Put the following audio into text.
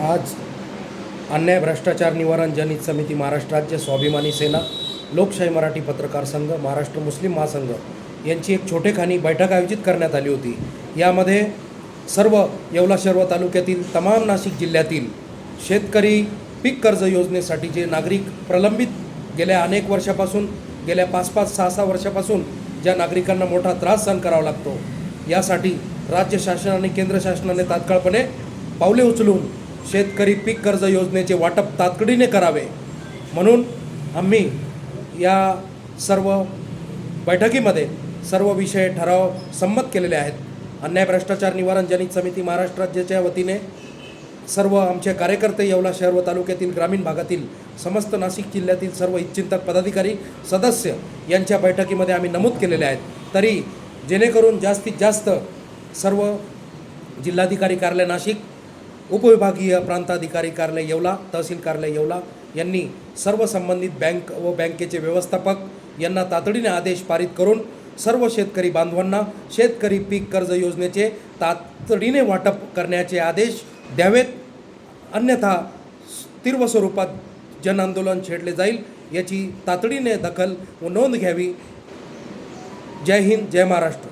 आज अन्याय भ्रष्टाचार निवारण जनित समिती महाराष्ट्र राज्य स्वाभिमानी सेना लोकशाही मराठी पत्रकार संघ महाराष्ट्र मुस्लिम महासंघ यांची एक छोटेखानी बैठक आयोजित करण्यात आली होती. यामध्ये सर्व येवला शर्व तालुक्यातील तमाम नाशिक जिल्ह्यातील शेतकरी पीक कर्ज योजनेसाठी जे नागरिक प्रलंबित गेल्या अनेक वर्षापासून गेल्या पाच पाच सहा सहा वर्षापासून ज्या नागरिकांना मोठा त्रास सहन करावा लागतो यासाठी राज्य शासन आणि केंद्र शासनाने तात्काळपणे पावले उचलून शेतकरी पीक कर्ज योजनेचे वाटप तातडीने करावे. म्हणून आम्ही या सर्व बैठकीमध्ये सर्व विषय ठराव संमत केलेले आहेत. अन्याय भ्रष्टाचार निवारण जनित समिती महाराष्ट्र राज्याच्या वतीने सर्व आमचे कार्यकर्ते येवला शहर व तालुक्यातील ग्रामीण भागातील समस्त नाशिक जिल्ह्यातील सर्व इच्छिंतक पदाधिकारी सदस्य यांच्या बैठकीमध्ये आम्ही नमूद केलेले आहेत. तरी जेणेकरून जास्तीत जास्त सर्व जिल्हाधिकारी कार्यालय नाशिक उपविभागीय प्रांताधिकारी कार्यालय येवला तहसील कार्यालय येवला. यांनी सर्व संबंधित बँक व बँकेचे व्यवस्थापक यांना तातडीने आदेश पारित करून सर्व शेतकरी बांधवांना शेतकरी पीक कर्ज योजनेचे तातडीने वाटप करण्याचे आदेश द्यावेत. अन्यथा तीव्र स्वरूपात जनआंदोलन छेडले जाईल याची तातडीने दखल व नोंद घ्यावी. जय हिंद जय महाराष्ट्र.